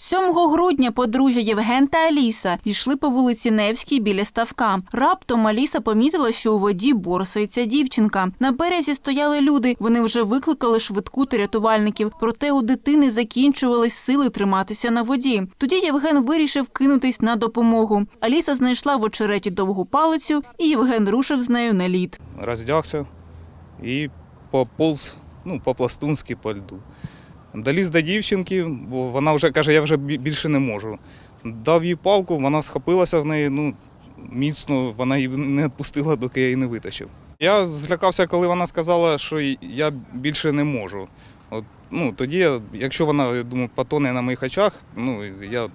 7 грудня подружжя Євген та Аліса йшли по вулиці Невській біля ставка. Раптом Аліса помітила, що у воді борсається дівчинка. На березі стояли люди. Вони вже викликали швидку та рятувальників. Проте у дитини закінчувались сили триматися на воді. Тоді Євген вирішив кинутись на допомогу. Аліса знайшла в очереті довгу палицю, і Євген рушив з нею на лід. роздягся і пополз, ну, по-пластунськи по льду. Доліз до дівчинки, бо вона вже каже, я вже більше не можу. Дав їй палку, вона схопилася в неї, ну, міцно, вона її не відпустила, доки я її не витащив. Я злякався, коли вона сказала, що я більше не можу. От, ну, тоді, я- якщо вона, я думаю, потоне на моїх очах, ну, я,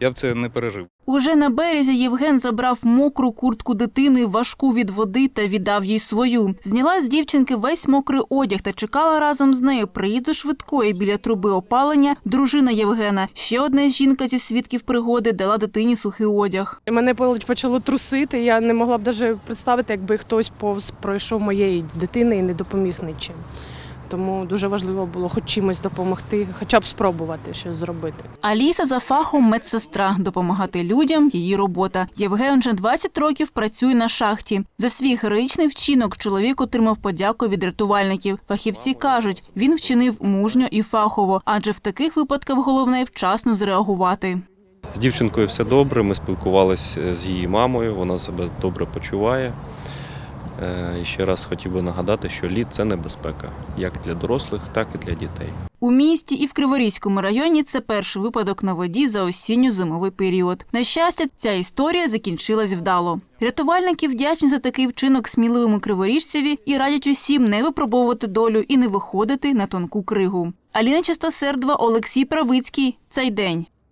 я б це не пережив. Уже на березі Євген забрав мокру куртку дитини, важку від води та віддав їй свою. Зняла з дівчинки весь мокрий одяг та чекала разом з нею приїзду швидкої біля труби опалення дружина Євгена. Ще одна жінка зі свідків пригоди дала дитині сухий одяг. Мене почало трусити. Я не могла б навіть представити, якби хтось повз пройшов моєї дитини і не допоміг нічим. Тому дуже важливо було хоч чимось допомогти, хоча б спробувати щось зробити. Аліса за фахом медсестра. Допомагати людям її робота. Євген вже 20 років працює на шахті. За свій героїчний вчинок чоловік отримав подяку від рятувальників. Фахівці кажуть, він вчинив мужньо і фахово, адже в таких випадках головне вчасно зреагувати. З дівчинкою все добре. Ми спілкувалися з її мамою, вона себе добре почуває. Е, І ще раз хотів би нагадати, що лід це небезпека як для дорослих, так і для дітей. У місті і в Криворізькому районі це перший випадок на воді за осінньо-зимовий період. На щастя, ця історія закінчилась вдало. Рятувальники вдячні за такий вчинок сміливому криворіжцеві і радять усім не випробовувати долю і не виходити на тонку кригу. Аліна Чистосердова, Олексій Правицький. Цей день.